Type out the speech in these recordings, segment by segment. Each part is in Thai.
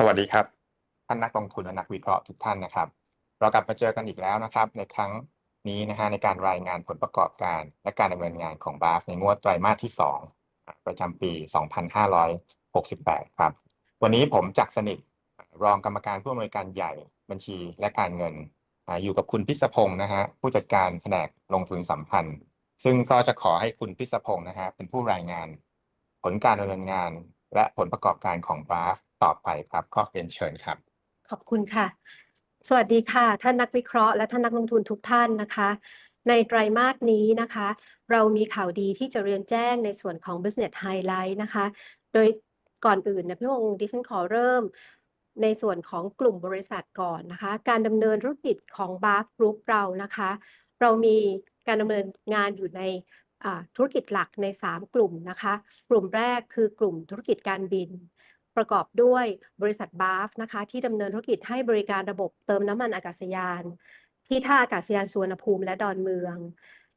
สวัสดีครับ ท่านนักลงทุนและนักวิเคราะห์ทุกท่านนะครับ เรากลับมาเจอกันอีกแล้วนะครับ ในครั้งนี้นะฮะในการรายงานผลประกอบการ และการดำเนินงานของบาฟในงวดไตรมาสที่ 2 ประจำปี 2568 ครับ วันนี้ผมจักสนิทรองกรรมการผู้อำนวยการใหญ่บัญชีและการเงินอ่าอยู่กับคุณพิศพงศ์นะฮะผู้จัดการแผนกลงทุนสัมพันธ์ ซึ่งก็จะขอให้คุณพิศพงศ์นะฮะเป็นผู้รายงาน ผลการดำเนินงาน และผลประกอบการของบาฟ ต่อไปครับก็เรียนเชิญครับ ขอบคุณค่ะ สวัสดีค่ะ ท่านนักวิเคราะห์และท่านนักลงทุนทุกท่านนะคะ ในไตรมาสนี้นะคะ เรามีข่าวดีที่จะเรียนแจ้งในส่วนของ Business Highlight นะคะ โดยก่อนอื่นนะพี่วงดิฉันขอเริ่มในส่วนของกลุ่มบริษัทก่อนนะคะ การดำเนินธุรกิจของ b a f Group เรานะคะ เรามีการดำเนินงานอยู่ในธุรกิจหลักใน 3 กลุ่มนะคะ กลุ่มแรกคือกลุ่มธุรกิจการบิน ประกอบด้วยบริษัทบาฟนะคะที่ดำเนินธุรกิจให้บริการระบบเติมน้ำมันอากาศยาน ที่ท่าอากาศยานสุวรรณภูมิและดอนเมือง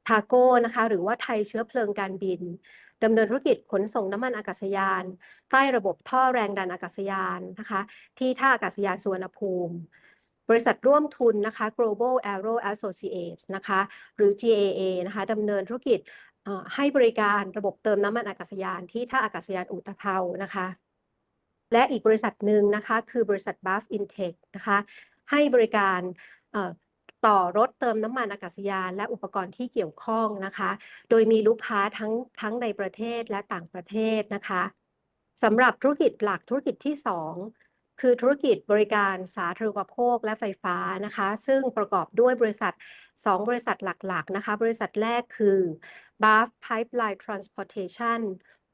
ทาโก้นะคะหรือว่าไทยเชื้อเพลิงการบินดำเนินธุรกิจขนส่งน้ำมันอากาศยาน ใต้ระบบท่อแรงดันอากาศยานนะคะที่ท่าอากาศยานสุวรรณภูมิ บริษัทร่วมทุนนะคะ Global Aero Associates นะคะหรือ GAA นะคะดำเนินธุรกิจให้บริการระบบเติมน้ำมันอากาศยานที่ท่าอากาศยานอุตภเปานะคะ และอีกบริษัทหนึ่งนะคะ คือบริษัท Buff Intech นะคะให้บริการต่อรถเติมน้ำมันอากาศยาน และอุปกรณ์ที่เกี่ยวข้องนะคะ โดยมีลูกค้าทั้งทั้งในประเทศและต่างประเทศนะคะสำหรับธุรกิจหลักธุรกิจที่ 2 คือธุรกิจบริการสาธารณูปโภคและไฟฟ้านะคะ ซึ่งประกอบด้วยบริษัท 2 บริษัทหลักๆนะคะ บริษัทแรกคือ Buff Pipeline Transportation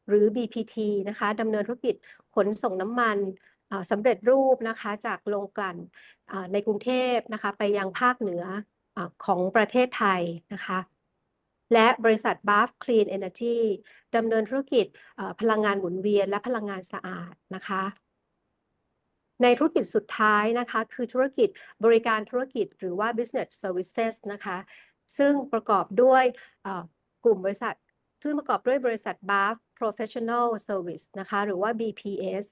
หรือ BPT นะคะดำเนินธุรกิจ ขนส่งน้ำมันสำเร็จรูปนะคะจากโรงกลั่นในกรุงเทพนะคะไปยังภาคเหนืออของประเทศไทยนะคะและบริษัท Buff Clean Energy ดำเนินธุรกิจพลังงานหมุนเวียนและพลังงานสะอาดนะคะในธุรกิจสุดท้ายนะคะคือธุรกิจบริการธุรกิจหรือว่า business services นะคะซึ่งประกอบด้วยกลุ่มบริษัท ซึ่งประกอบด้วยบริษัท Buff Professional Service นะคะ หรือว่า BPS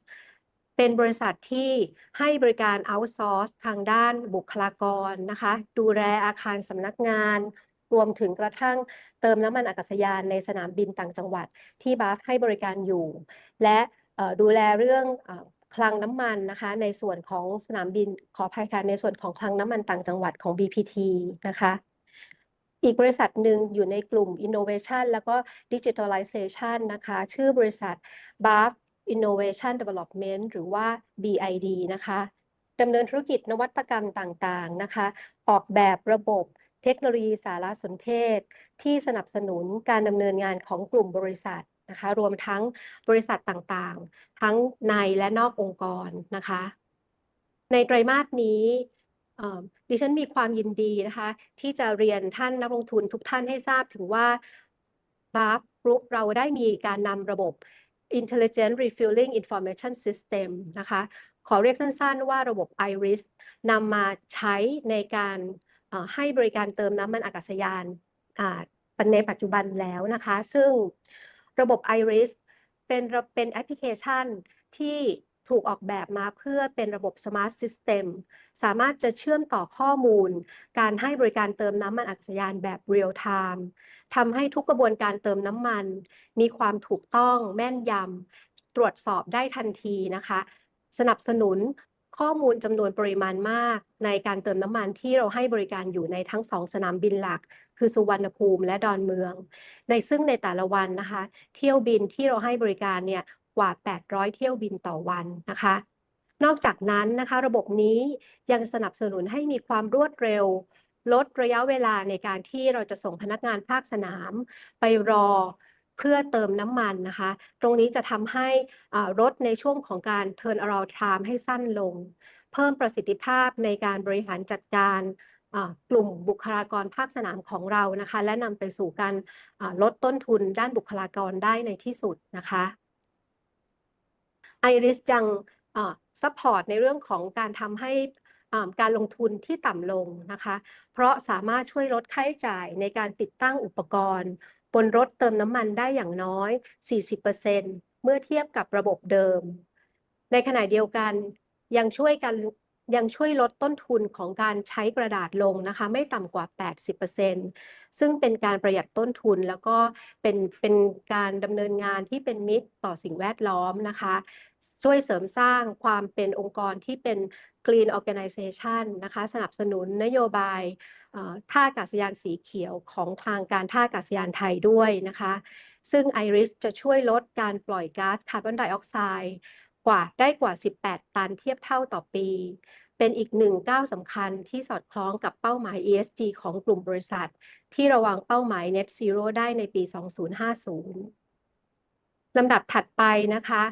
เป็นบริษัทที่ให้บริการ outsource ทางด้านบุคลากรนะคะ ดูแลอาคารสำนักงาน รวมถึงกระทั่งเติมน้ำมันอากาศยานในสนามบินต่างจังหวัดที่บัฟให้บริการอยู่ และดูแลเรื่องอคลังน้ำมันนะคะ ในส่วนของสนามบินขออภัยค่ะในส่วนของคลังน้ำมันต่างจังหวัดของ BPT นะคะ อีกบริษัทหนึ่งอยู่ในกลุ่ม Innovation แล้วก็ Digitalization นะคะ ชื่อบริษัท BAF Innovation Development หรือว่า BID นะคะดำเนินธุรกิจนวัตกรรมต่างๆนะคะ ออกแบบระบบเทคโนโลยีสารสนเทศ ที่สนับสนุนการดำเนินงานของกลุ่มบริษัทนะคะรวมทั้งบริษัทต่างๆ ทั้งในและนอกองค์กรนะคะ ในไตรมาสนี้ ดิฉันมีความยินดีนะคะที่จะเรียนท่านนักลงทุนทุกท่านให้ทราบถึงว่า BAF Group เราได้มีการนำระบบ Intelligent Refueling Information System นะคะ ขอเรียกสั้นๆว่าระบบ IRIS นำมาใช้ในการให้บริการเติมน้ำมันอากาศยานในปัจจุบันแล้วนะคะ ซึ่งระบบ IRIS เป็นเป็นแอปพลิเคชันที่ ถูกออกแบบมาเพื่อเป็นระบบ Smart System สามารถจะเชื่อมต่อข้อมูล การให้บริการเติมน้ำมันอากาศยานแบบ Real Time ทำให้ทุกกระบวนการเติมน้ำมัน มีความถูกต้องแม่นยำตรวจสอบได้ทันทีนะคะ สนับสนุนข้อมูลจำนวนปริมาณมาก ในการเติมน้ำมันที่เราให้บริการอยู่ในทั้งสองสนามบินหลัก คือสุวรรณภูมิและดอนเมือง ในซึ่งในแต่ละวันนะคะ เที่ยวบินที่เราให้บริการเนี่ย กว่า 800 เที่ยวบินต่อวันนะคะ นอกจากนั้นนะคะระบบนี้ยังสนับสนุนให้มีความรวดเร็ว ลดระยะเวลาในการที่เราจะส่งพนักงานภาคสนาม ไปรอเพื่อเติมน้ำมันนะคะ ตรงนี้จะทำให้รถในช่วงของการ turn around time ให้สั้นลง เพิ่มประสิทธิภาพในการบริหารจัดการกลุ่มบุคลากรภาคสนามของเรานะคะ และนำไปสู่การลดต้นทุนด้านบุคลากรได้ในที่สุดนะคะ ไอริสยังซัพพอร์ตในเรื่องของการทำให้การลงทุนที่ต่ำลงนะคะ เพราะสามารถช่วยลดค่าใช้จ่ายในการติดตั้งอุปกรณ์ บนรถเติมน้ำมันได้อย่างน้อย 40%เมื่อเทียบกับระบบเดิม ในขณะเดียวกันยังช่วยกัน ยังช่วยลดต้นทุนของการใช้กระดาษลงนะคะ ไม่ต่ำกว่า 80%ซึ่งเป็นการประหยัดต้นทุนแล้วก็เป็นเป็นการดำเนินงานที่เป็นมิตรต่อสิ่งแวดล้อมนะคะ ช่วยเสริมสร้างความเป็นองค์กรที่เป็น Green Organization นะคะ สนับสนุนนโยบายท่าอากาศยานสีเขียวของทางการท่าอากาศยานไทยด้วยนะคะ ซึ่ง IRIS จะช่วยลดการปล่อยก๊าซคาร์บอนไดออกไซด์ กว่าได้กว่า 18 ตันเทียบเท่าต่อปี เป็นอีกหนึ่งก้าวสำคัญที่สอดคล้องกับเป้าหมาย ESG ของกลุ่มบริษัท ที่ระวังเป้าหมาย Net Zero ได้ในปี 2050 ลำดับถัดไปนะคะ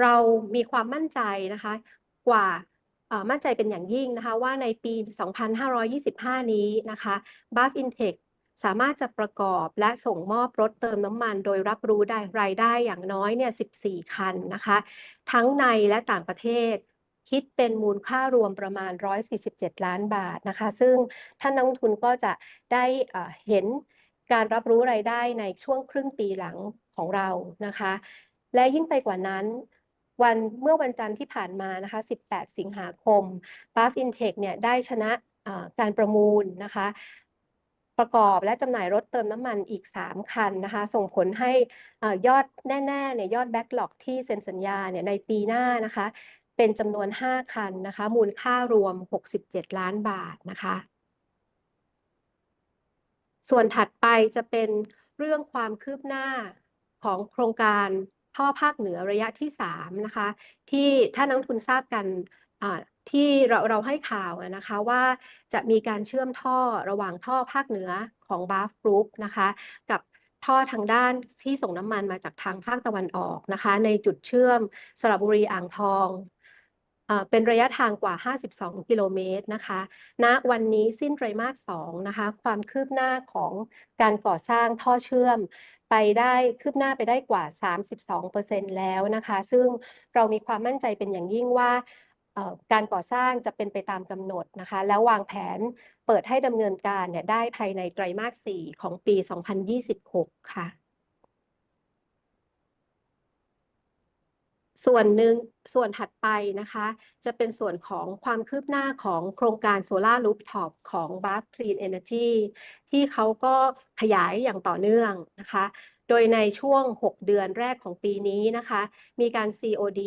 เรามีความมั่นใจนะคะกว่ามั่นใจเป็นอย่างยิ่งนะคะว่าในปี 2525 นี้นะคะ Buff Intech สามารถจะประกอบและส่งมอบรถเติมน้ำมัน โดยรับรู้ได้รายได้อย่างน้อยเนี่ย 14 คันนะคะ ทั้งในและต่างประเทศ คิดเป็นมูลค่ารวมประมาณ 147 ล้านบาทนะคะ ซึ่งท่านนักทุนก็จะได้เห็นการรับรู้รายได้ในช่วงครึ่งปีหลังของเรานะคะ และยิ่งไปกว่านั้นวันเมื่อวันจันทร์ที่ผ่านมานะคะ 18 สิงหาคม Buff Intech เนี่ยได้ชนะการประมูลนะคะ ประกอบและจำหน่ายรถเติมน้ำมันอีก 3 คันนะคะ ส่งผลให้ยอดแน่ๆเนี่ยยอดแบ็กหลอกที่เซ็นสัญญาเนี่ยในปีหน้านะคะ เป็นจำนวน 5 คันนะคะ มูลค่ารวม 67 ล้านบาทนะคะ ส่วนถัดไปจะเป็นเรื่องความคืบหน้าของโครงการท่อภาคเหนือระยะที่ 3 นะคะ ที่ถ้านักทุนทราบกันอ่า ที่เราเราให้ข่าวนะคะว่าจะมีการเชื่อมท่อระหว่างท่อภาคเหนือของ BAF Group นะคะกับท่อทางด้านที่ส่งน้ำมันมาจากทางภาคตะวันออกนะคะ ในจุดเชื่อมสระบุรีอ่างทองเป็นระยะทางกว่า 52 กิโลเมตรนะคะณวันนี้สิ้นไตรมาส2นะคะ ความคืบหน้าของการก่อสร้างท่อเชื่อมไปได้คืบหน้าไปได้กว่า 32%แล้วนะคะ ซึ่งเรามีความมั่นใจเป็นอย่างยิ่งว่า การก่อสร้างจะเป็นไปตามกำหนดนะคะ แล้ววางแผนเปิดให้ดำเนินการเนี่ยได้ภายในไตรมาส 4 ของปี 2026 ค่ะ ส่วนหนึ่งส่วนถัดไปนะคะ จะเป็นส่วนของความคืบหน้าของโครงการโซลารูฟท็อปของ Bath Clean Energy ที่เขาก็ขยายอย่างต่อเนื่องนะคะ โดยในช่วง 6 เดือนแรกของปีนี้นะคะ มีการ COD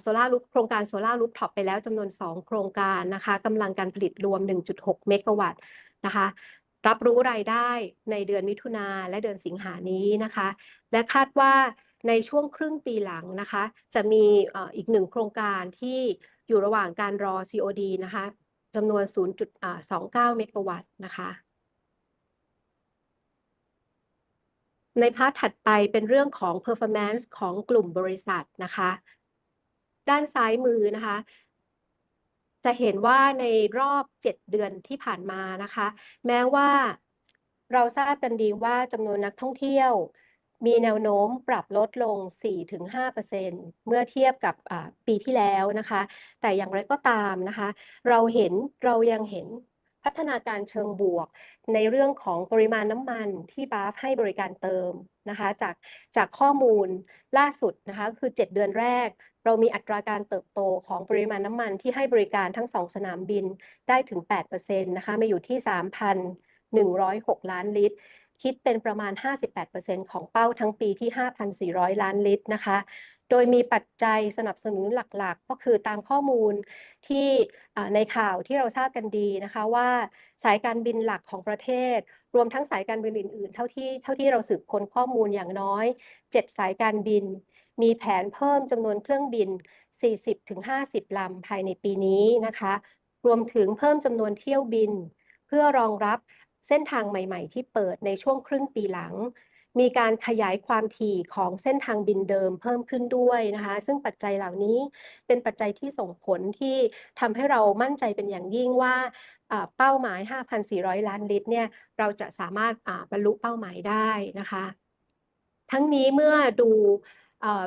โซลารูฟโครงการโซลารูฟท็อปไปแล้วจำนวน 2 โครงการนะคะกำลังการผลิตรวม 1.6 เมกะวัตต์นะคะรับรู้รายได้ในเดือนมิถุนาและเดือนสิงหานี้นะคะ และคาดว่าในช่วงครึ่งปีหลังนะคะ จะมีอีกหนึ่งโครงการที่อยู่ระหว่างการรอ COD นะคะจำนวน 0.29 เมกะวัตต์นะคะในพาร์ทถัดไปเป็นเรื่องของ performance ของกลุ่มบริษัทนะคะ ด้านซ้ายมือนะคะ จะเห็นว่าในรอบ 7 เดือนที่ผ่านมานะคะ แม้ว่าเราทราบกันดีว่าจำนวนนักท่องเที่ยว มีแนวโน้มปรับลดลง 4-5%เมื่อเทียบกับปีที่แล้วนะคะ แต่อย่างไรก็ตามนะคะ เราเห็นเรายังเห็นพัฒนาการเชิงบวกในเรื่องของปริมาณน้ำมันที่บาฟให้บริการเติมนะคะจากจากข้อมูลล่าสุดนะคะคือ 7 เดือนแรก เรามีอัตราการเติบโตของปริมาณน้ำมันที่ให้บริการทั้ง 2 สนามบินได้ถึง8%นะคะมาอยู่ที่ 3,106 ล้านลิตร คิดเป็นประมาณ 58%ของเป้าทั้งปีที่ 5,400 ล้านลิตรนะคะโดยมีปัจจัยสนับสนุนหลักๆ ก็คือตามข้อมูลที่ในข่าวที่เราทราบกันดีนะคะว่าสายการบินหลักของประเทศ รวมทั้งสายการบินอื่น ๆ เท่าที่เท่าที่เราสืบค้นข้อมูลอย่างน้อย 7 สายการบิน มีแผนเพิ่มจำนวนเครื่องบิน 40-50 ลำภายในปีนี้นะคะ รวมถึงเพิ่มจำนวนเที่ยวบิน เพื่อรองรับเส้นทางใหม่ๆ ที่เปิดในช่วงครึ่งปีหลัง มีการขยายความถี่ของเส้นทางบินเดิมเพิ่มขึ้นด้วยนะคะ ซึ่งปัจจัยเหล่านี้เป็นปัจจัยที่ส่งผลที่ทำให้เรามั่นใจเป็นอย่างยิ่งว่าเป้าหมาย 5,400 ล้านลิตรเนี่ยเราจะสามารถบรรลุเป้าหมายได้นะคะ ทั้งนี้เมื่อดู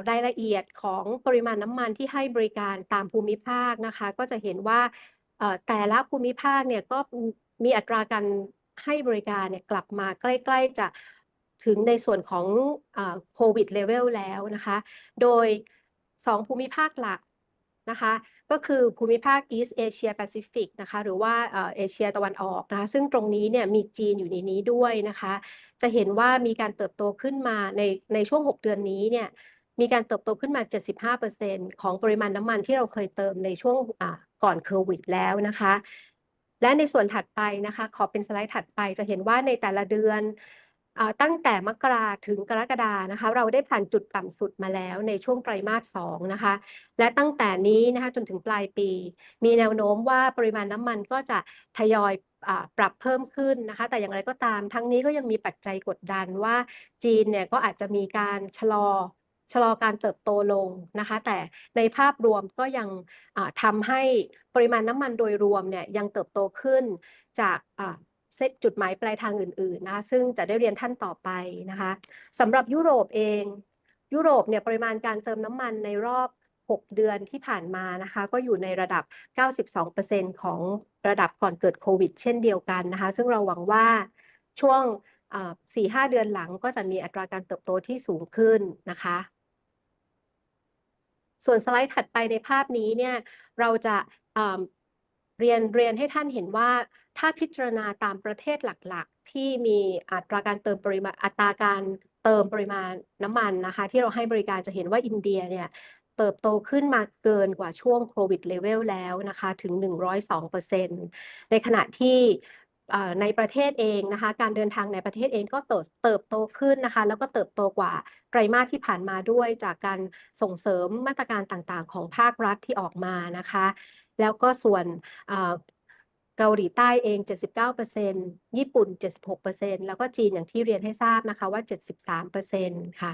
รายละเอียดของปริมาณน้ำมันที่ให้บริการตามภูมิภาคนะคะ ก็จะเห็นว่าแต่ละภูมิภาคเนี่ยก็มีอัตราการให้บริการเนี่ยกลับมาใกล้ ๆ จะถึงในส่วนของโควิดเลเวลแล้วนะคะ โดย 2 ภูมิภาคหลักนะคะ ก็คือภูมิภาค East Asia Pacific นะคะ หรือว่าเอเอเชียตะวันออกนะคะ ซึ่งตรงนี้เนี่ยมีจีนอยู่ในนี้ด้วยนะคะ จะเห็นว่ามีการเติบโตขึ้นมาในในช่วง 6 เดือนนี้เนี่ย มีการเติบโตขึ้นมา 75%ของปริมาณน้ำมันที่เราเคยเติมในช่วงก่อนโควิดแล้วนะคะ และในส่วนถัดไปนะคะ ขอเป็นสไลด์ถัดไปจะเห็นว่าในแต่ละเดือนอตั้งแต่มกราถึงกรกฎานะคะ เราได้ผ่านจุดต่ำสุดมาแล้วในช่วงไตรมาส2นะคะ และตั้งแต่นี้นะคะจนถึงปลายปี มีแนวโน้มว่าปริมาณน้ำมันก็จะทยอยปรับเพิ่มขึ้นนะคะ แต่อย่างไรก็ตามทั้งนี้ก็ยังมีปัจจัยกดดันว่าจีนเนี่ยก็อาจจะมีการชะลอ ชะลอการเติบโตลงนะคะ แต่ในภาพรวมก็ยังอ่าทำให้ปริมาณน้ำมันโดยรวมเนี่ยยังเติบโตขึ้นจากเซตจุดหมายปลายทางอื่นๆนะคะซึ่งจะได้เรียนท่านต่อไปนะคะสำหรับยุโรปเอง ยุโรปเนี่ยปริมาณการเติมน้ำมันในรอบ 6 เดือนที่ผ่านมานะคะ ก็อยู่ในระดับ 92%ของระดับก่อนเกิดโควิด เช่นเดียวกันนะคะ ซึ่งเราหวังว่าช่วงสี่ห้าเดือนหลังก็จะมีอัตราการเติบโตที่สูงขึ้นนะคะ ส่วนสไลด์ถัดไปในภาพนี้เนี่ยเราจะเรียนเรียนให้ท่านเห็นว่าถ้าพิจารณาตามประเทศหลักๆ ที่มีอัตราการเติมปริมาณอัตราการเติมปริมาณน้ำมันนะคะ ที่เราให้บริการจะเห็นว่าอินเดียเนี่ยเติบโตขึ้นมาเกินกว่าช่วงโควิดเลเวลแล้วนะคะ ถึง 102%ในขณะที่ ในประเทศเองนะคะ การเดินทางในประเทศเองก็เติบเติบโตขึ้นนะคะ แล้วก็เติบโตกว่าไตรมาสที่ผ่านมาด้วยจากการส่งเสริมมาตรการต่างๆ ของภาครัฐที่ออกมานะคะ แล้วก็ส่วนเกาหลีใต้เอง 79%ญี่ปุ่น 76%แล้วก็จีนอย่างที่เรียนให้ทราบนะคะว่า 73%ค่ะ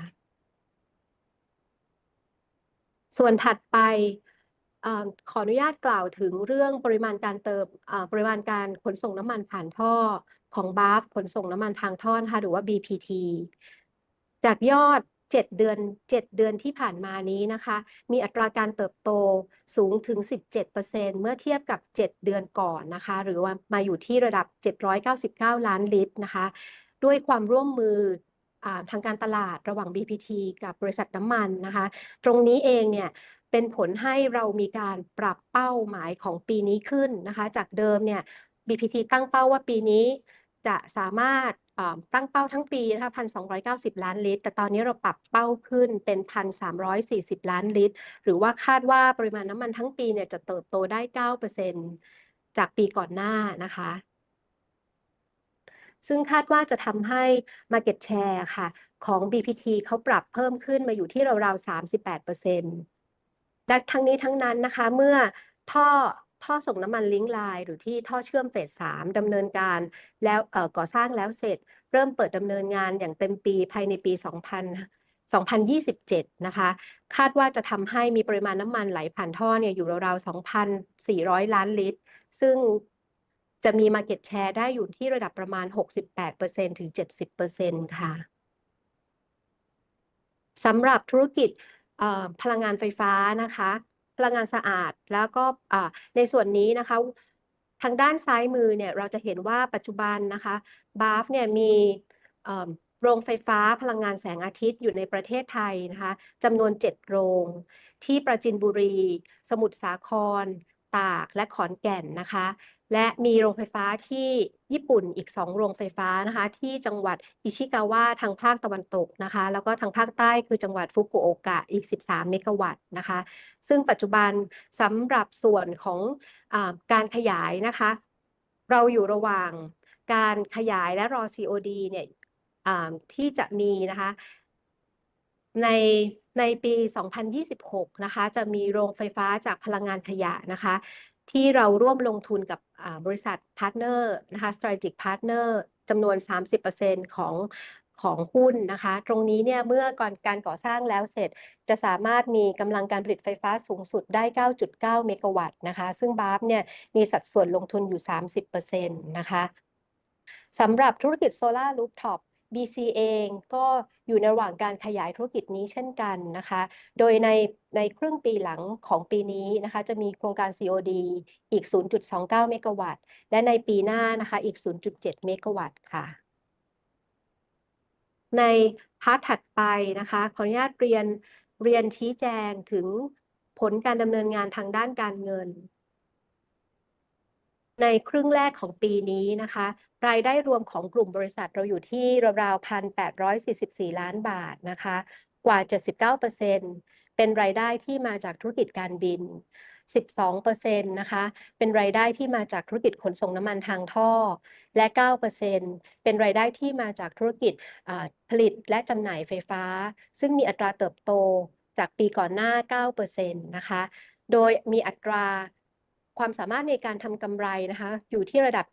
ส่วนถัดไป ขออนุญาตกล่าวถึงเรื่องปริมาณการเติมปริมาณการขนส่งน้ำมันผ่านท่อของบาฟขนส่งน้ำมันทางท่อนะคะหรือว่า BPT จากยอด 7 เดือน 7 เดือนที่ผ่านมานี้นะคะ มีอัตราการเติบโตสูงถึง 17%เมื่อเทียบกับ 7 เดือนก่อนนะคะ หรือว่ามาอยู่ที่ระดับ 799 ล้านลิตรนะคะ ด้วยความร่วมมือทางการตลาดระหว่าง BPT กับบริษัทน้ำมันนะคะ ตรงนี้เองเนี่ย เป็นผลให้เรามีการปรับเป้าหมายของปีนี้ขึ้นนะคะ จากเดิมเนี่ย BPT ตั้งเป้าว่าปีนี้จะสามารถตั้งเป้าทั้งปีนะคะ1,290ล้านลิตร แต่ตอนนี้เราปรับเป้าขึ้นเป็น1,340ล้านลิตร หรือว่าคาดว่าปริมาณน้ำมันทั้งปีเนี่ยจะเติบโตได้9%จากปีก่อนหน้านะคะ ซึ่งคาดว่าจะทำให้ Market Share ค่ะ ของ BPT เขาปรับเพิ่มขึ้นมาอยู่ที่ราวๆ38%และทั้งนี้ทั้งนั้นนะคะเมื่อท่อท่อส่งน้ำมันลิงก์ไลน์หรือที่ท่อเชื่อมเฟส3ดำเนินการแล้วก่อสร้างแล้วเสร็จ เริ่มเปิดดำเนินงานอย่างเต็มปีภายในปี 2000 2027 นะคะ คาดว่าจะทำให้มีปริมาณน้ำมันไหลผ่านท่อเนี่ยอยู่ราวๆ 2,400 ล้านลิตร ซึ่งจะมี Market Share ได้อยู่ที่ระดับประมาณ 68%ถึง 70%ค่ะสำหรับธุรกิจ พลังงานไฟฟ้านะคะ พลังงานสะอาดแล้วก็ในส่วนนี้นะคะ ทางด้านซ้ายมือเนี่ยเราจะเห็นว่าปัจจุบันนะคะบาฟเนี่ยมีโรงไฟฟ้าพลังงานแสงอาทิตย์อยู่ในประเทศไทยนะคะจำนวน 7 โรง ที่ประจินบุรี สมุทรสาคร ตากและขอนแก่นนะคะ และมีโรงไฟฟ้าที่ญี่ปุ่นอีก 2 โรงไฟฟ้านะคะ ที่จังหวัดอิชิกาวะทางภาคตะวันตกนะคะ แล้วก็ทางภาคใต้คือจังหวัดฟุกุโอกะอีก 13 เมกะวัตต์นะคะ ซึ่งปัจจุบันสำหรับส่วนของอการขยายนะคะ เราอยู่ระหว่างการขยายและรอ COD เนี่ยที่จะมีนะคะ ในในปี 2026 นะคะ จะมีโรงไฟฟ้าจากพลังงานขยะนะคะ ที่เราร่วมลงทุนกับบริษัทพาร์ทเนอร์นะคะ strategic partner จำนวน 30%ของของหุ้นนะคะ ตรงนี้เนี่ยเมื่อก่อนการก่อสร้างแล้วเสร็จจะสามารถมีกำลังการผลิตไฟฟ้าสูงสุดได้ 9.9 เมกะวัตต์นะคะ ซึ่งบาฟเนี่ยมีสัดส่วนลงทุนอยู่ 30%นะคะสำหรับธุรกิจโซลาร์รูฟท็อป BC เองก็อยู่ในระหว่างการขยายธุรกิจนี้เช่นกันนะคะ โดยในในครึ่งปีหลังของปีนี้นะคะจะมีโครงการ COD อีก 0.29 เมกะวัตต์ และในปีหน้านะคะอีก 0.7 เมกะวัตต์ค่ะ ในพาร์ทถัดไปนะคะ ขออนุญาตเรียนเรียนชี้แจงถึงผลการดำเนินงานทางด้านการเงิน ในครึ่งแรกของปีนี้นะคะ รายได้รวมของกลุ่มบริษัทเราอยู่ที่ราวๆพันแปดร้อยสี่สิบสี่ล้านบาทนะคะ กว่า 79%เป็นรายได้ที่มาจากธุรกิจการบิน 12%นะคะ เป็นรายได้ที่มาจากธุรกิจขนส่งน้ำมันทางท่อ และ 9%เป็นรายได้ที่มาจากธุรกิจผลิตและจำหน่ายไฟฟ้า ซึ่งมีอัตราเติบโตจากปีก่อนหน้า 9%นะคะ โดยมีอัตรา ความสามารถในการทำกำไรนะคะอยู่ที่ระดับ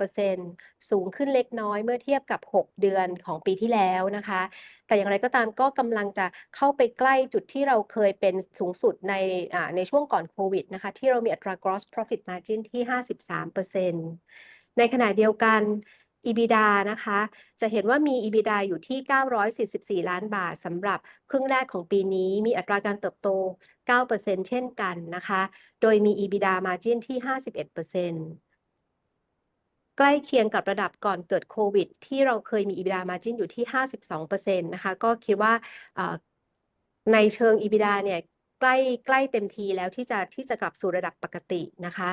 47%สูงขึ้นเล็กน้อยเมื่อเทียบกับ 6 เดือนของปีที่แล้วนะคะ แต่อย่างไรก็ตามก็กำลังจะเข้าไปใกล้จุดที่เราเคยเป็นสูงสุดในในช่วงก่อนโควิดนะคะที่เรามีอัตรา gross profit margin ที่ 53%ในขณะเดียวกัน EBITDA นะคะ จะเห็นว่ามี EBITDA อยู่ที่ 944 ล้านบาทสำหรับครึ่งแรกของปีนี้ มีอัตราการเติบโต 9%เช่นกันนะคะ โดยมี EBITDA margin ที่ 51%ใกล้เคียงกับระดับก่อนเกิดโควิด ที่เราเคยมี EBITDA margin อยู่ที่ 52%นะคะ ก็คิดว่าในเชิง EBITDA เนี่ยใกล้ใกล้เต็มทีแล้วที่จะที่จะกลับสู่ระดับปกตินะคะ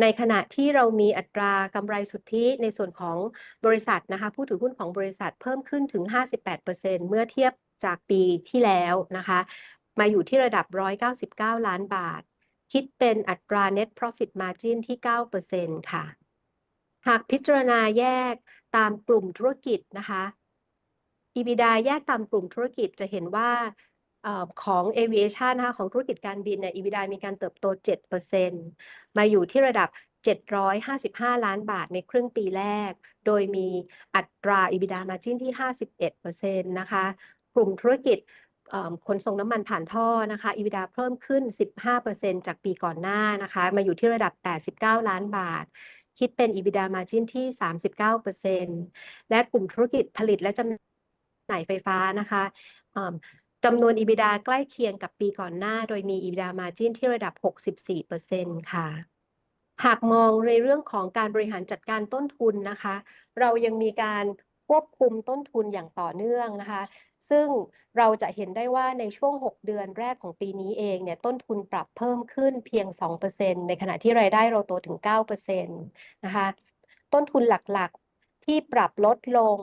ในขณะที่เรามีอัตรากำไรสุทธิในส่วนของบริษัทนะคะผู้ถือหุ้นของบริษัทเพิ่มขึ้นถึง 58%เมื่อเทียบจากปีที่แล้วนะคะมาอยู่ที่ระดับ 199 ล้านบาท คิดเป็นอัตรา net profit margin ที่ 9%ค่ะ หากพิจารณาแยกตามกลุ่มธุรกิจนะคะ EBITDA แยกตามกลุ่มธุรกิจจะเห็นว่า ของ aviation นะคะของธุรกิจการบินเนี่ย EBITDA มีการเติบโต 7%มาอยู่ที่ระดับ 755 ล้านบาทในครึ่งปีแรก โดยมีอัตรา EBITDA margin ที่ 51%นะคะ กลุ่มธุรกิจขนส่งน้ำมันผ่านท่อนะคะ EBITDA เพิ่มขึ้น 15%จากปีก่อนหน้านะคะ มาอยู่ที่ระดับ 89 ล้านบาท คิดเป็น EBITDA margin ที่ 39%และกลุ่มธุรกิจผลิตและจำหน่ายไฟฟ้านะคะ จำนวน EBITDA ใกล้เคียงกับปีก่อนหน้า โดยมี EBITDA margin ที่ระดับ 64%ค่ะหากมองในเรื่องของการบริหารจัดการต้นทุนนะคะ เรายังมีการควบคุมต้นทุนอย่างต่อเนื่องนะคะ ซึ่งเราจะเห็นได้ว่าในช่วง 6 เดือนแรกของปีนี้เองเนี่ยต้นทุนปรับเพิ่มขึ้นเพียง 2%ในขณะที่รายได้เราโตถึง 9%นะคะ ต้นทุนหลักๆ ที่ปรับลดลง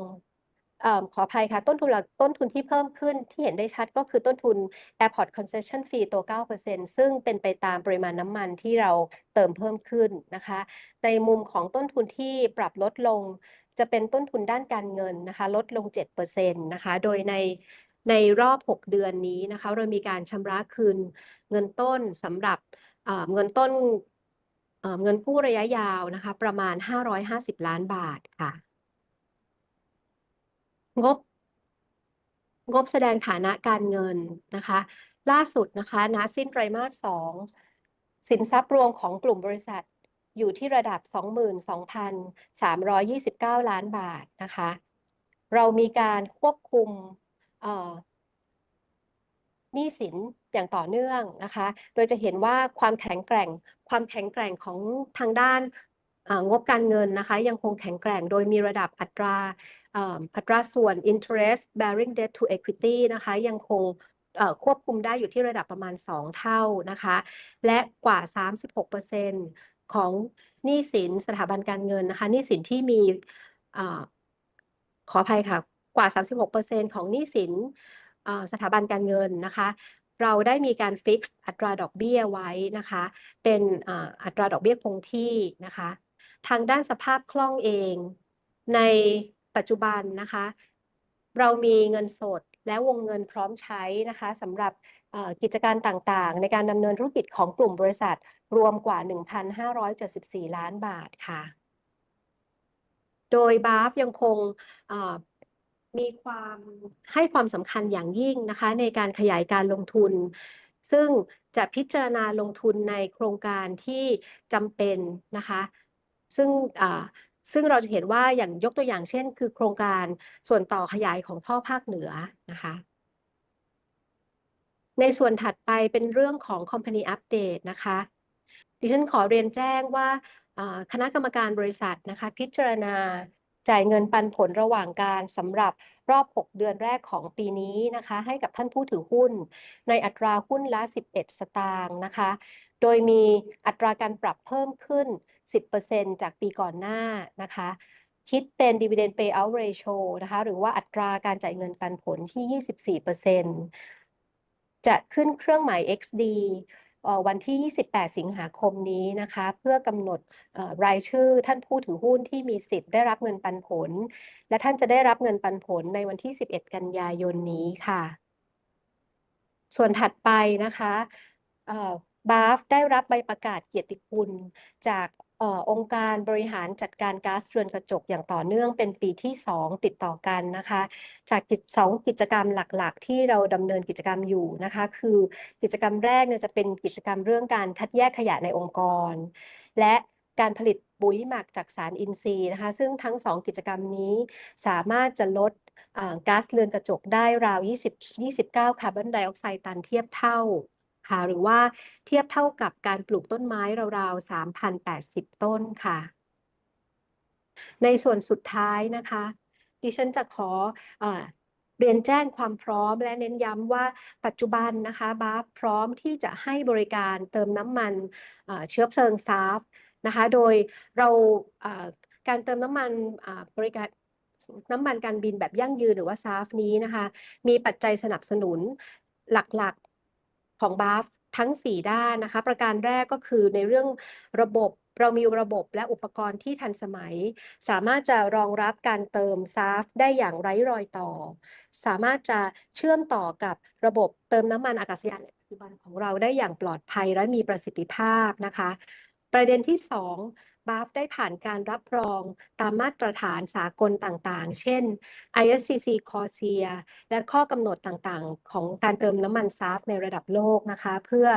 ขออภัยค่ะต้นทุนหลักต้นทุนที่เพิ่มขึ้นที่เห็นได้ชัดก็คือต้นทุน Airport Concession Fee ตัว 9%ซึ่งเป็นไปตามปริมาณน้ำมันที่เราเติมเพิ่มขึ้นนะคะ ในมุมของต้นทุนที่ปรับลดลง จะเป็นต้นทุนด้านการเงินนะคะ ลดลง 7%นะคะ โดยในในรอบ 6 เดือนนี้นะคะ เรามีการชำระคืนเงินต้นสำหรับเงินต้นเอ่อเงินกู้ระยะยาวนะคะ ประมาณ 550 ล้านบาทค่ะ งบ งบแสดงฐานะการเงินนะคะ ล่าสุดนะคะณสิ้นไตรมาส2สินทรัพย์รวมของกลุ่มบริษัทอยู่ที่ระดับ 22,329 ล้านบาทนะคะ เรามีการควบคุมหนี้สินอย่างต่อเนื่องนะคะ โดยจะเห็นว่าความแข็งแกร่ง ความแข็งแกร่งของทางด้านงบการเงินนะคะ ยังคงแข็งแกร่งโดยมีระดับอัตรา อัตราส่วน interest bearing debt to equity นะคะยังคงควบคุมได้อยู่ที่ระดับประมาณ 2 เท่านะคะ และกว่า 36%ของหนี้สินสถาบันการเงินนะคะหนี้สินที่มีอขออภัยค่ะกว่า 36%ของหนี้สินสถาบันการเงินนะคะ เราได้มีการฟิกซ์อัตราดอกเบี้ยไว้นะคะ เป็นอัตราดอกเบี้ยคงที่นะคะ ทางด้านสภาพคล่องเองใน ปัจจุบันนะคะ เรามีเงินสดและวงเงินพร้อมใช้นะคะสำหรับเอ่อกิจการต่างๆ ในการดำเนินธุรกิจของกลุ่มบริษัทรวมกว่า 1,574 ล้านบาทค่ะ โดยบาฟยังคงเอ่อมีความให้ความสำคัญอย่างยิ่งนะคะ ในการขยายการลงทุน ซึ่งจะพิจารณาลงทุนในโครงการที่จำเป็นนะคะ ซึ่งอ่า ซึ่งเราจะเห็นว่าอย่างยกตัวอย่างเช่น คือโครงการส่วนต่อขยายของท่อภาคเหนือนะคะ ในส่วนถัดไปเป็นเรื่องของ Company Update นะคะ ดิฉันขอเรียนแจ้งว่าอ่าคณะกรรมการบริษัทนะคะ พิจารณาจ่ายเงินปันผลระหว่างการสำหรับรอบ 6 เดือนแรกของปีนี้นะคะ ให้กับท่านผู้ถือหุ้น ในอัตราหุ้นละ 11 สตางค์นะคะ โดยมีอัตราการปรับเพิ่มขึ้น 10%จากปีก่อนหน้านะคะ คิดเป็น dividend payout ratio นะคะ หรือว่าอัตราการจ่ายเงินปันผลที่ 24%จะขึ้นเครื่องหมาย XD วันที่ 28 สิงหาคมนี้นะคะ เพื่อกำหนดรายชื่อท่านผู้ถือหุ้นที่มีสิทธิ์ได้รับเงินปันผล และท่านจะได้รับเงินปันผลในวันที่ 11 กันยายนนี้ค่ะ ส่วนถัดไปนะคะบาฟได้รับใบประกาศเกียรติคุณจาก อองค์การบริหารจัดการก๊าซเรือนกระจกอย่างต่อเนื่องเป็นปีที่ 2 ติดต่อกันนะคะ จากกิจสองกิจกรรมหลักๆ ที่เราดำเนินกิจกรรมอยู่นะคะ คือกิจกรรมแรกเนี่ยจะเป็นกิจกรรมเรื่องการคัดแยกขยะในองค์กร และการผลิตปุ๋ยหมักจากสารอินทรีย์นะคะ ซึ่งทั้งสองกิจกรรมนี้สามารถจะลดก๊าซเรือนกระจกได้ราว 20 29 คาร์บอนไดออกไซด์ตันเทียบเท่า ค่ะ หรือว่าเทียบเท่ากับการปลูกต้นไม้ราวๆ 3,080 ต้นค่ะ ในส่วนสุดท้ายนะคะ ดิฉันจะขอเอเรียนแจ้งความพร้อมและเน้นย้ำว่าปัจจุบันนะคะบาฟพร้อมที่จะให้บริการเติมน้ำมันเชื้อเพลิงซาฟนะคะ โดยเราเการเติมน้ำมันบริการน้ำมันการบินแบบยั่งยืนหรือว่าซาฟนี้นะคะ มีปัจจัยสนับสนุนหลักๆ ของบาฟทั้ง 4 ด้านนะคะ ประการแรกก็คือในเรื่องระบบเรามีระบบและอุปกรณ์ที่ทันสมัย สามารถจะรองรับการเติมซาฟได้อย่างไร้รอยต่อ สามารถจะเชื่อมต่อกับระบบเติมน้ำมันอากาศยานในปัจจุบันของเราได้อย่างปลอดภัยและมีประสิทธิภาพนะคะ ประเด็นที่ 2 บาฟได้ผ่านการรับรองตามมาตรฐานสากลต่างๆ เช่น ISCC CORSIA และข้อกำหนดต่างๆ ของการเติมน้ำมันซาฟในระดับโลกนะคะ เพื่อ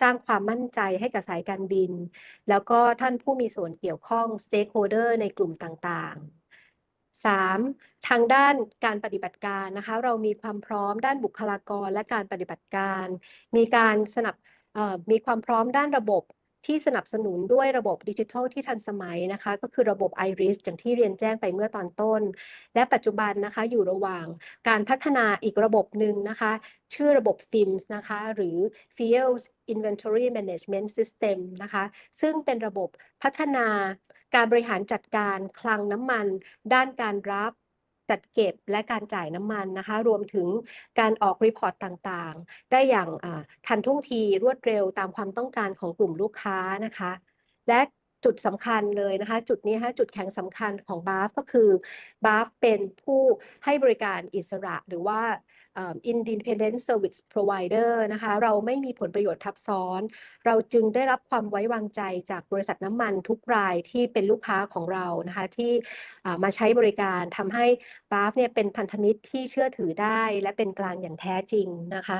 สร้างความมั่นใจให้กับสายการบิน แล้วก็ท่านผู้มีส่วนเกี่ยวข้อง stakeholder ในกลุ่มต่างๆ 3. ทางด้านการปฏิบัติการนะคะ เรามีความพร้อมด้านบุคลากรและการปฏิบัติการ มีการสนับมีความพร้อมด้านระบบ ที่สนับสนุนด้วยระบบดิจิทัลที่ทันสมัยนะคะ ก็คือระบบ IRIS อย่างที่เรียนแจ้งไปเมื่อตอนต้น และปัจจุบันนะคะอยู่ระหว่างการพัฒนาอีกระบบหนึ่งนะคะ ชื่อระบบ FIMS นะคะ หรือ Fuels Inventory Management System นะคะ ซึ่งเป็นระบบพัฒนาการบริหารจัดการคลังน้ำมัน ด้านการรับ จัดเก็บและการจ่ายน้ำมันนะคะ รวมถึงการออกรีพอร์ตต่างๆ ได้อย่างทันท่วงทีรวดเร็วตามความต้องการของกลุ่มลูกค้านะคะ และจุดสำคัญเลยนะคะ จุดนี้ฮะจุดแข็งสำคัญของบาฟก็คือบาฟเป็นผู้ให้บริการอิสระหรือว่า independent service provider นะคะเราไม่มีผลประโยชน์ทับซ้อน เราจึงได้รับความไว้วางใจจากบริษัทน้ำมันทุกรายที่เป็นลูกค้าของเรานะคะที่มาใช้บริการทำให้บาฟเนี่ยเป็นพันธมิตรที่เชื่อถือได้และเป็นกลางอย่างแท้จริงนะคะ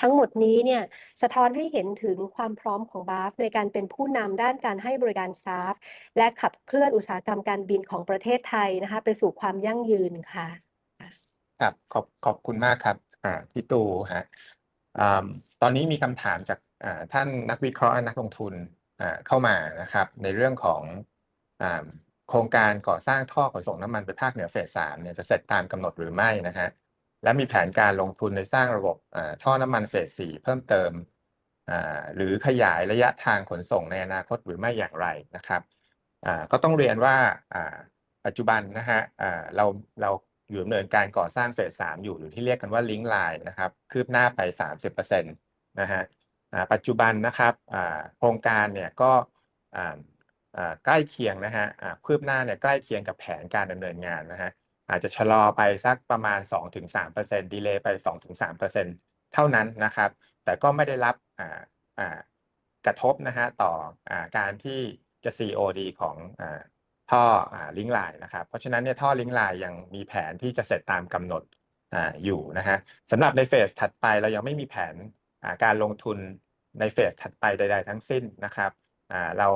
ทั้งหมดนี้เนี่ยสะท้อนให้เห็นถึงความพร้อมของบาฟในการเป็นผู้นำด้านการให้บริการซาฟและขับเคลื่อนอุตสาหกรรมการบินของประเทศไทยนะคะไปสู่ความยั่งยืนค่ะ ครับขอบขอบคุณมากครับอ่าพี่ตูฮะอ่าตอนนี้มีคำถามจากอ่าท่านนักวิเคราะห์นักลงทุนอ่าเข้ามานะครับ ในเรื่องของอ่าโครงการก่อสร้างท่อขนส่งน้ำมันไปภาคเหนือเฟสสามเนี่ยจะเสร็จตามกำหนดหรือไม่นะฮะและมีแผนการลงทุนในสร้างระบบท่อน้ำมันเฟสสี่เพิ่มเติมหรือขยายระยะทางขนส่งในอนาคตหรือไม่อย่างไรนะครับก็ต้องเรียนว่าปัจจุบันนะฮะเราเรา อยู่ดำเนินการก่อสร้างเฟสสามอยู่หรือที่เรียกกันว่าลิงก์ไลน์นะครับคืบหน้าไปสามสิบเปอร์เซ็นต์นะฮะปัจจุบันนะครับโครงการเนี่ยก็ใกล้เคียงนะฮะคืบหน้าเนี่ยใกล้เคียงกับแผนการดำเนินงานนะฮะอาจจะชะลอไปสักประมาณสองถึงสามเปอร์เซ็นต์ดีเลย์ไปสองถึงสามเปอร์เซ็นต์เท่านั้นนะครับ แต่ก็ไม่ได้รับกระทบนะฮะต่ออการที่จะ COD ของ ท่อลิงก์ไลน์นะครับ เพราะฉะนั้นเนี่ยท่อลิงก์ไลน์ยังมีแผนที่จะเสร็จตามกำหนดออยู่นะฮะสำหรับในเฟสถัดไปเรายังไม่มีแผนการลงทุนในเฟสถัดไปใด ๆ ทั้งสิ้นนะครับเรา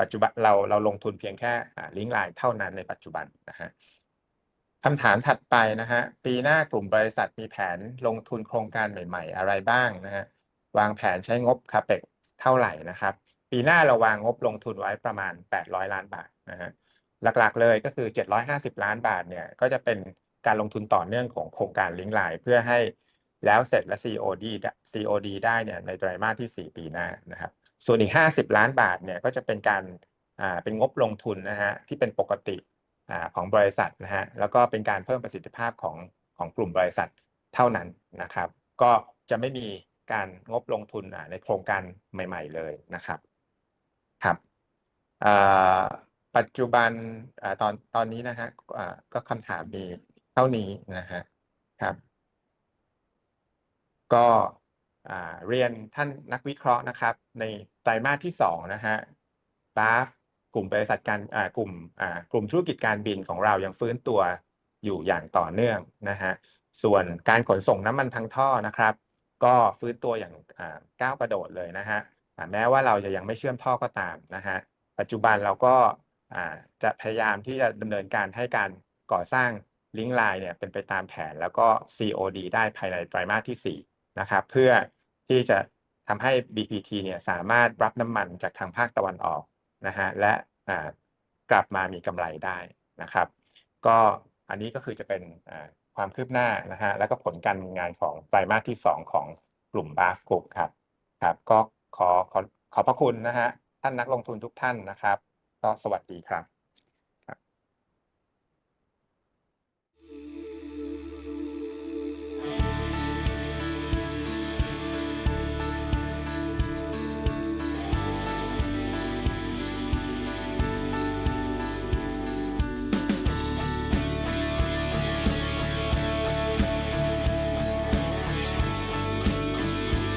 ปัจจุบันเราเราลงทุนเพียงแค่ลิงก์ไลน์เท่านั้นในปัจจุบันนะฮะคำถามถัดไปนะฮะปีหน้ากลุ่มบริษัทมีแผนลงทุนโครงการใหม่ ๆ อะไรบ้างนะฮะวางแผนใช้งบคาเปกเท่าไหร่นะครับ ปีหน้าเราวางงบลงทุนไว้ประมาณ 800 ล้านบาทนะฮะ หลักๆเลยก็คือ 750 ล้านบาทเนี่ยก็จะเป็นการลงทุนต่อเนื่องของโครงการลิงก์ไลน์เพื่อให้แล้วเสร็จและ COD ได้ COD ได้เนี่ยในไตรมาสที่ 4 ปีหน้านะครับ ส่วนอีก 50 ล้านบาทเนี่ยก็จะเป็นการอ่าเป็นงบลงทุนนะฮะที่เป็นปกติอ่าของบริษัทนะฮะแล้วก็เป็นการเพิ่มประสิทธิภาพของของกลุ่มบริษัทเท่านั้นนะครับ ก็จะไม่มีการงบลงทุนในโครงการใหม่ ๆ เลยนะครับครับอ่า ปัจจุบันอตอนตอนนี้นะฮะก็คำถามมีเท่านี้นะฮะครับ ก็เรียนท่านนักวิเคราะห์นะครับ ในไตรมาสที่สองนะฮะบาฟกลุ่มบริษัทการกลุ่มกลุ่มธุรกิจการบินของเรายังฟื้นตัวอยู่อย่างต่อเนื่องนะฮะส่วนการขนส่งน้ำมันทางท่อนะครับ ก็ฟื้นตัวอย่างก้าวกระโดดเลยนะฮะแม้ว่าเราจะยังไม่เชื่อมท่อก็ตามนะฮะปัจจุบันเราก็ จะพยายามที่จะดำเนินการให้การก่อสร้างลิงก์ไลน์เนี่ยเป็นไปตามแผนแล้วก็ COD ได้ภายในไตรมาสที่ 4 นะครับ เพื่อที่จะทำให้ BPT เนี่ยสามารถรับน้ำมันจากทางภาคตะวันออกนะฮะและกลับมามีกำไรได้นะครับ ก็อันนี้ก็คือจะเป็นความคืบหน้านะฮะแล้วก็ผลการงานของไตรมาสที่ 2 ของกลุ่ม b a f Group ครับครับ ก็ขอขอขอบพระคุณนะฮะท่านนักลงทุนทุกท่านนะครับ ก็สวัสดีครับ